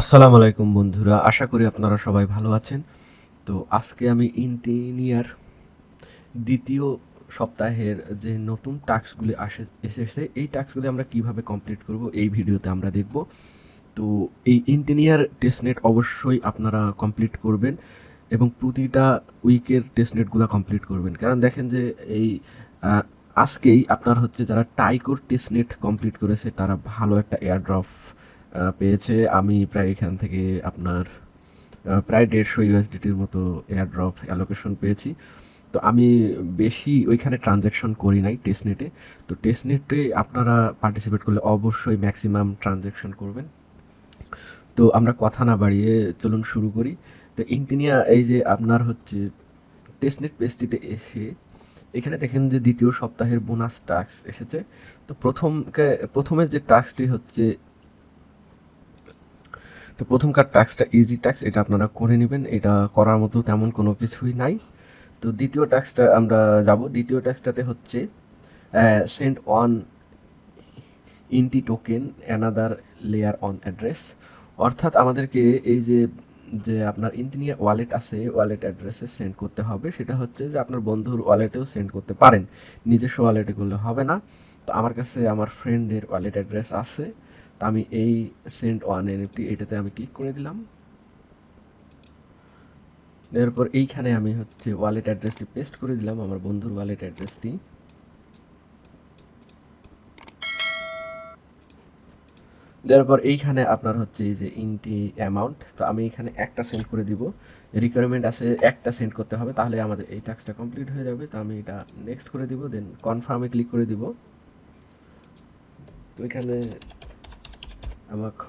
আসসালামু আলাইকুম বন্ধুরা, আশা করি আপনারা সবাই ভালো আছেন। তো আজকে আমি ইঞ্জিনিয়ার দ্বিতীয় সপ্তাহের যে নতুন টাস্কগুলি আসে এসেছে, এই টাস্কগুলি আমরা কীভাবে কমপ্লিট করব এই ভিডিওতে আমরা দেখব। তো এই ইঞ্জিনিয়ার টেস্টনেট অবশ্যই আপনারা কমপ্লিট করবেন এবং প্রতিটা উইকের টেস্টনেটগুলো কমপ্লিট করবেন। কারণ দেখেন যে এই আজকেই আপনার হচ্ছে যারা টাইকোর টেস্টনেট কমপ্লিট করেছে, তারা ভালো একটা এয়ারড্রপ পেয়েছে। আমি প্রায় এখান থেকে আপনার প্রায় দেড়শো ইউএসডিটির মতো এয়ারড্রপ অ্যালোকেশন পেয়েছি। তো আমি বেশি ওইখানে ট্রানজ্যাকশন করি নাই টেস্টনেটে তো টেস্টনেটে আপনারা পার্টিসিপেট করলে অবশ্যই ম্যাক্সিমাম ট্রানজ্যাকশন করবেন। তো আমরা কথা না বাড়িয়ে চলুন শুরু করি। তো ইন্টিনিয়া এই যে আপনার হচ্ছে টেস্টনেট পেস্টিতে এসে এখানে দেখেন যে দ্বিতীয় সপ্তাহের বোনাস টাস্ক এসেছে। তো প্রথমকে, প্রথমে যে টাস্কটি হচ্ছে তো প্রথমকার ট্যাক্সটা ইজি ট্যাক্স এটা আপনারা করে নেবেন। এটা করার মতো তেমন কোনো কিছুই নাই। তো দ্বিতীয় ট্যাক্সটা আমরা যাব। দ্বিতীয় ট্যাক্সটাতে হচ্ছে send on INIT token another layer on address অর্থাৎ আমাদেরকে এই যে যে আপনার ইন্টিনিয়া ওয়ালেট আছে ওয়ালেট অ্যাড্রেসে সেন্ড করতে হবে। সেটা হচ্ছে যে আপনার বন্ধুর ওয়ালেটেও সেন্ড করতে পারেন। নিজস্ব ওয়ালেটে করলে হবে না। তো আমার কাছে, আমার ফ্রেন্ডের ওয়ালেট অ্যাড্রেস আছে। তো আমি এই সেন্ট ওয়ান এনএফটি এটাতে আমি ক্লিক করে দিলাম। এরপর এইখানে আমি হচ্ছে ওয়ালেট অ্যাড্রেসটি পেস্ট করে দিলাম আমার বন্ধুর ওয়ালেট অ্যাড্রেসটি। দেওয়ার পর এইখানে আপনার হচ্ছে যে ইনটি অ্যামাউন্ট তো আমি এখানে একটা সেন্ড করে দিব। রিকোয়ারমেন্ট আছে একটা সেন্ড করতে হবে, তাহলে আমাদের এই টাস্কটা কমপ্লিট হয়ে যাবে। তো আমি এটা নেক্সট করে দিব দেন কনফার্মে ক্লিক করে দিব। তো এখানে আমাকে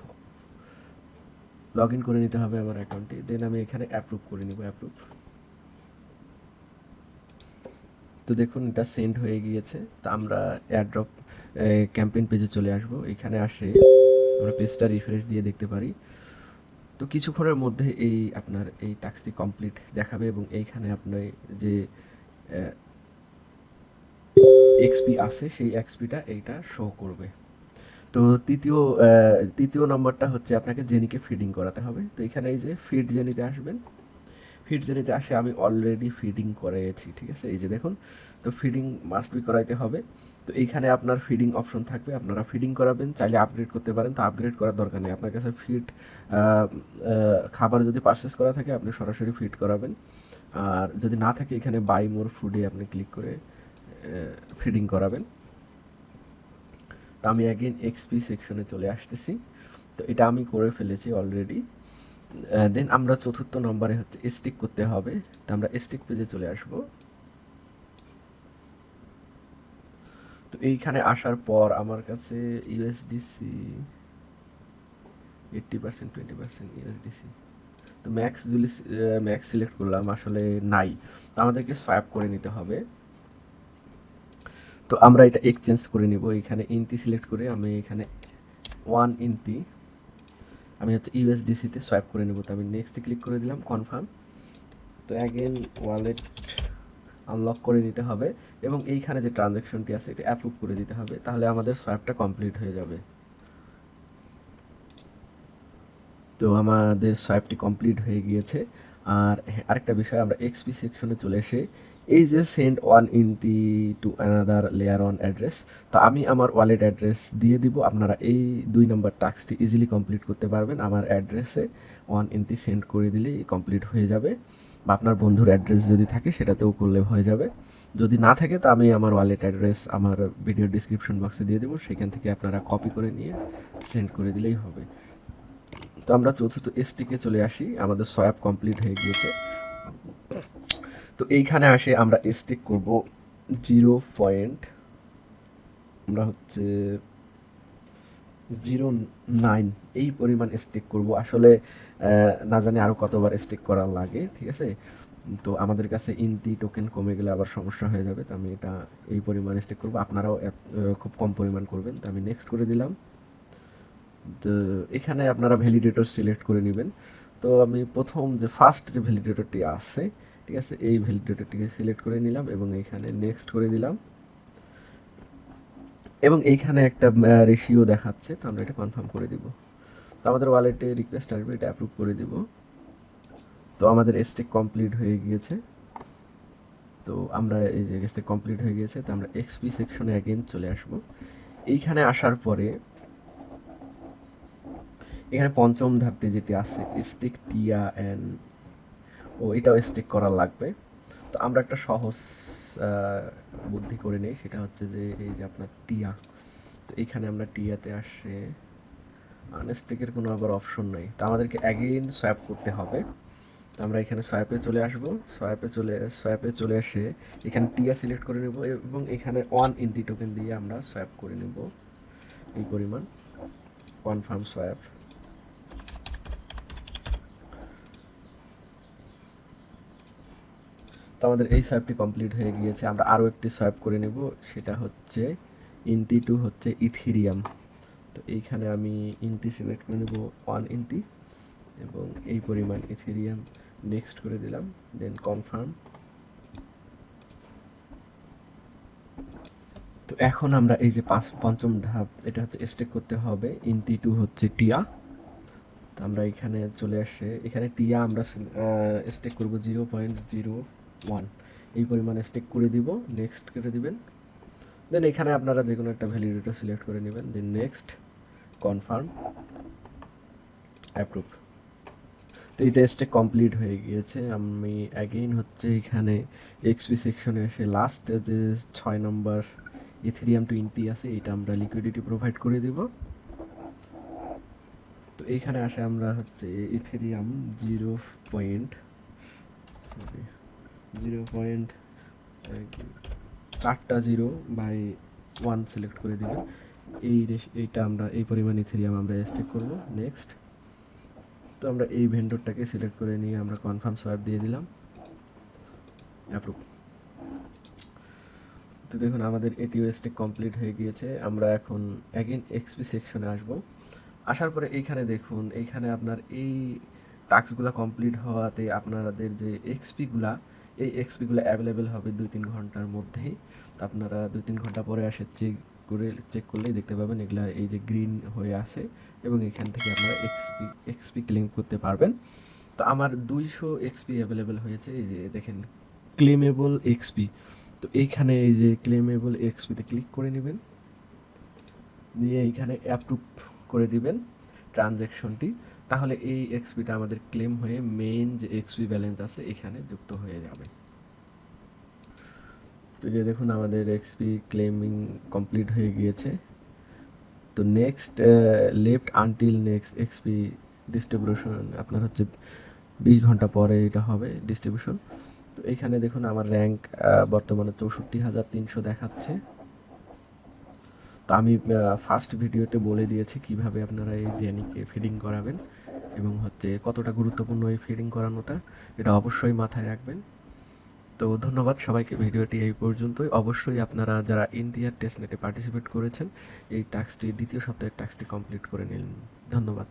লগ ইন করে নিতে হবে আমার অ্যাকাউন্টে দেন আমি এখানে অ্যাপ্রুভ করে নিব অ্যাপ্রুভ তো দেখুন, এটা সেন্ড হয়ে গিয়েছে। তো আমরা এয়ারড্রপ ক্যাম্পেইন পেজে চলে আসব। এখানে আসে আমরা পেজটা রিফ্রেশ দিয়ে দেখতে পারি। তো কিছুক্ষণের মধ্যে এই আপনার এই টাস্কটি কমপ্লিট দেখাবে এবং এইখানে আপনার যে এক্সপি আছে, সেই এক্সপিটা এইটা শো করবে। তো তৃতীয় তৃতীয় নম্বরটা হচ্ছে আপনাকে জেনিকে ফিডিং করাতে হবে। তো এখানে এই যে ফিড জেনিতে আসবেন। ফিড জেনিতে আসে আমি অলরেডি ফিডিং করাইছি ঠিক আছে? এই যে দেখুন, তো ফিডিং মাস্ট বি করাইতে হবে। তো এইখানে আপনার ফিডিং অপশন থাকবে, আপনারা ফিডিং করাবেন, চাইলে আপগ্রেড করতে পারেন। তো আপগ্রেড করার দরকার নেই। আপনার কাছে ফিড খাবার যদি পারচেস করা থাকে, আপনি সরাসরি ফিড করাবেন। আর যদি না থাকে, এখানে বাই মোর ফুডে আপনি ক্লিক করে ফিডিং করাবেন। তো আমি অ্যাগেন এক্সপি সেকশনে চলে আসতেছি। তো এটা আমি করে ফেলেছি অলরেডি দেন আমরা চতুর্থ নম্বরে হচ্ছে স্টিক করতে হবে। তো আমরা স্টিক পেজে চলে আসব। তো এইখানে আসার পর আমার কাছে USDC eighty percent twenty percent USDC তো ম্যাক্স যদি ম্যাক্স সিলেক্ট করলাম, আসলে নাই। তো আমাদেরকে সোয়াপ করে নিতে হবে। তো আমরা এটা এক্সচেঞ্জ করে নিব। এখানে ইনতি সিলেক্ট করে আমি এখানে ওয়ান ইনতি আমি হচ্ছে ইউএসডিসিতে সোয়াইপ করে নেব। তো আমি নেক্সট ক্লিক করে দিলাম কনফার্ম তো অ্যাগেন ওয়ালেট আনলক করে নিতে হবে এবং এইখানে যে ট্রানজ্যাকশনটি আছে, এটা অ্যাপ্রুভ করে দিতে হবে। তাহলে আমাদের সোয়াইপটা কমপ্লিট হয়ে যাবে। তো আমাদের সোয়াইপটি কমপ্লিট হয়ে গিয়েছে। আর আরেকটা বিষয়, আমরা এক্সপি সেকশনে চলে এসে এই যে send one in the to another layer on address তো আমি আমার ওয়ালেট অ্যাড্রেস দিয়ে দিব। আপনারা এই দুই নম্বর টাস্কটি ইজিলি কমপ্লিট করতে পারবেন। আমার অ্যাড্রেসে ওয়ান ইনতি সেন্ড করে দিলেই কমপ্লিট হয়ে যাবে। বা আপনার বন্ধুর অ্যাড্রেস যদি থাকে, সেটাতেও করলে হয়ে যাবে। যদি না থাকে, তো আমি আমার ওয়ালেট অ্যাড্রেস আমার ভিডিও ডিসক্রিপশন বক্সে দিয়ে দেবো। সেখান থেকে আপনারা কপি করে নিয়ে সেন্ড করে দিলেই হবে। তো আমরা চতুর্থ এসটিকে চলে আসি, আমাদের সোয়াপ কমপ্লিট হয়ে গিয়েছে। তো এইখানে আসে আমরা স্টিক করব জিরো পয়েন্ট আমরা হচ্ছে জিরো নাইন এই পরিমাণ স্টিক করব। আসলে না জানি আরও কতবার স্টিক করা লাগে, ঠিক আছে? তো আমাদের কাছে ইনতি টোকেন কমে গেলে আবার সমস্যা হয়ে যাবে, তো আমি এটা এই পরিমাণ স্টিক করব। আপনারাও খুব কম পরিমাণ করবেন, তো আমি নেক্সট করে দিলাম। তো এখানে আপনারা ভ্যালিডেটর সিলেক্ট করে নেবেন। তো আমি প্রথম যে ফার্স্ট যে ভ্যালিডেটরটি আছে, ঠিক আছে, এই ভ্যালিডেটরটিকে সিলেক্ট করে নিলাম এবং এইখানে নেক্সট করে দিলাম। এবং এইখানে একটা রেশিও দেখাচ্ছে, তো আমরা এটা কনফার্ম করে দিব। তো আমাদের ওয়ালেটে রিকোয়েস্ট আসবে, এটা অ্যাপ্রুভ করে দিব। তো আমাদের স্টেক কমপ্লিট হয়ে গিয়েছে। তো আমরা এই যে স্টেক কমপ্লিট হয়ে গিয়েছে, তো আমরা এক্সপি সেকশনে অ্যাগেন চলে আসব। এইখানে আসার পরে এখানে পঞ্চম ধাপটি যেটি আছে স্টিক টিয়া অ্যান্ড ও এটাও স্টিক করা লাগবে। তো আমরা একটা সহজ বুদ্ধি করে নেই, সেটা হচ্ছে যে এই যে আপনার টিয়া, তো এখানে আমরা টিয়াতে আসে আনস্টিকের কোনো আবার অপশন নাই। তো আমাদেরকে অ্যাগেইন সোয়াপ করতে হবে। তো আমরা এখানে সোয়াপে চলে আসব সোয়াপে চলে সোয়াপে চলে এসে এখানে টিয়া সিলেক্ট করে নেব এবং এখানে ওয়ান ইন্টি টোকেন দিয়ে আমরা সোয়াপ করে নেব। এই পরিমাণ কনফার্ম সোয়াপ তো আমাদের এই সোয়াপটি কমপ্লিট হয়ে গিয়েছে। আমরা আরও একটি সোয়াপ করে নেব। সেটা হচ্ছে ইন্টি টু হচ্ছে ইথিরিয়াম তো এইখানে আমি ইন্টি সিলেক্ট করে নেব ওয়ান ইন্টি এবং এই পরিমাণ ইথিরিয়াম নেক্সট করে দিলাম দেন কনফার্ম তো এখন আমরা এই যে পাঁচ, পঞ্চম ধাপ, এটা হচ্ছে স্টেক করতে হবে। ইন্টি টু হচ্ছে টিয়া তো আমরা এখানে চলে আসে, এখানে টিয়া আমরা স্টেক করব জিরো পয়েন্ট জিরো ওয়ান এই পরিমাণে স্টেক করে দিব নেক্সট করে দিবেন। দেন এখানে আপনারা যে কোনো একটা ভ্যালিডেটর সিলেক্ট করে নেবেন। দেন নেক্সট কনফার্ম অ্যাপ্রুভ তো এই টেস্টে কমপ্লিট হয়ে গিয়েছে। আমি অ্যাগেইন হচ্ছে এখানে এক্সপি সেকশনে এসে লাস্ট যে ছয় নম্বর ইথেরিয়াম টু ইন্টি আছে, এটা আমরা লিকুইডিটি প্রোভাইড করে দিব। তো এইখানে আসে আমরা হচ্ছে Ethereum zero point sorry zero point, চারটা জিরো বাই ওয়ান সিলেক্ট করে দিবেন এই এইটা আমরা, এই পরিমাণ ইথেরিয়াম আমরা স্টেক করব। নেক্সট। তো আমরা এই ভেন্ডরটাকে সিলেক্ট করে নিয়ে আমরা কনফার্ম সোয়াপ দিয়ে দিলাম। অ্যাপ্রুভ। তো দেখুন, আমাদের এটিও স্টেক কমপ্লিট হয়ে গিয়েছে। আমরা এখন অ্যাগেন এক্সপি সেকশনে আসব। আসার পরে এইখানে দেখুন, এইখানে আপনার এই টাস্কগুলো কমপ্লিট হওয়াতে আপনাদের যে এক্সপিগুলা এই এক্সপিগুলো অ্যাভেলেবেল হবে দুই তিন ঘণ্টার মধ্যেই। আপনারা দুই তিন ঘণ্টা পরে আসে চেক করে চেক করলেই দেখতে পাবেন এগুলা এই যে গ্রিন হয়ে আছে এবং এখান থেকে আপনারা এক্সপি এক্সপি ক্লেম করতে পারবেন। তো আমার দুইশো এক্সপি অ্যাভেলেবেল হয়েছে, এই যে দেখেন ক্লেমেবল এক্সপি তো এইখানে এই যে ক্লেমেবল এক্সপিতে ক্লিক করে নেবেন। নিয়ে এইখানে অ্যাপ্রুভ করে দিবেন। ট্রানজ্যাকশনটি তাহলে এই এক্সপিটা আমাদের ক্লেম হয়ে মেইন যে এক্সপি ব্যালেন্স আছে, এখানে যুক্ত হয়ে যাবে। তো যে দেখুন আমাদের এক্সপি ক্লেমিং কমপ্লিট হয়ে গিয়েছে। তো next left until next XP distribution আপনার হচ্ছে বিশ ঘণ্টা পরে এটা হবে ডিস্ট্রিবিউশন তো এখানে দেখুন আমার র্যাঙ্ক বর্তমানে চৌষট্টি হাজার তিনশো দেখাচ্ছে। তো আমি ফার্স্ট ভিডিওতে বলে দিয়েছি কীভাবে আপনারা এই জেনিকে ফিডিং করাবেন এবং হচ্ছে কতটা গুরুত্বপূর্ণ এই ফিডিং করানোটা, এটা অবশ্যই মাথায় রাখবেন। তো ধন্যবাদ সবাইকে ভিডিওটি এই পর্যন্তই। অবশ্যই আপনারা যারা ইন্ডিয়ার টেস্টনেটে পার্টিসিপেট করেছেন, এই টাস্কটি দ্বিতীয় সপ্তাহের টাস্কটি কমপ্লিট করে নিন। ধন্যবাদ।